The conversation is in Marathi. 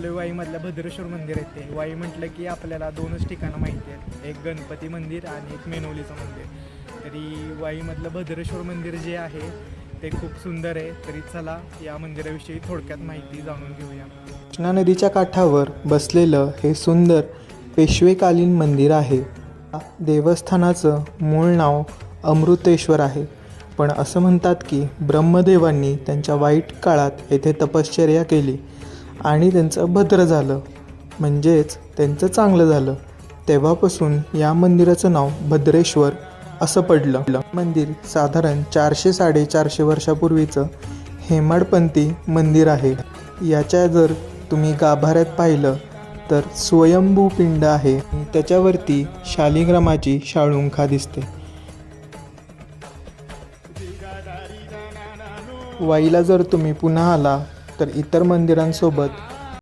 आलो वाईमधल्या भद्रेश्वर मंदिर आहे ते. वाई म्हटलं की आपल्याला दोनच ठिकाणं माहिती आहेत. एक गणपती मंदिर आणि एक मेनोलीचं मंदिर. तरी वाईमधलं भद्रेश्वर मंदिर जे आहे ते खूप सुंदर आहे. तरी चला या मंदिराविषयी थोडक्यात माहिती जाणून घेऊया. कृष्णा नदीच्या काठावर बसलेलं हे सुंदर पेशवेकालीन मंदिर आहे. देवस्थानाचं मूळ नाव अमृतेश्वर आहे. पण असं म्हणतात की ब्रह्मदेवांनी त्यांच्या वाईट काळात येथे तपश्चर्या केली. आणि त्यांचं भद्र झालं. म्हणजेच त्यांचं चांगलं झालं. तेव्हापासून या मंदिराचं नाव भद्रेश्वर असं पडलं. मंदिर साधारण चारशे साडेचारशे वर्षापूर्वीचं हेमाडपंथी मंदिर आहे. याच्या जर तुम्ही गाभाऱ्यात पाहिलं तर स्वयंभू पिंड आहे. आणि त्याच्यावरती शालिग्रामाची शाळुंखा दिसते. वाईला जर तुम्ही पुन्हा आला तर इतर मंदिरांसोबत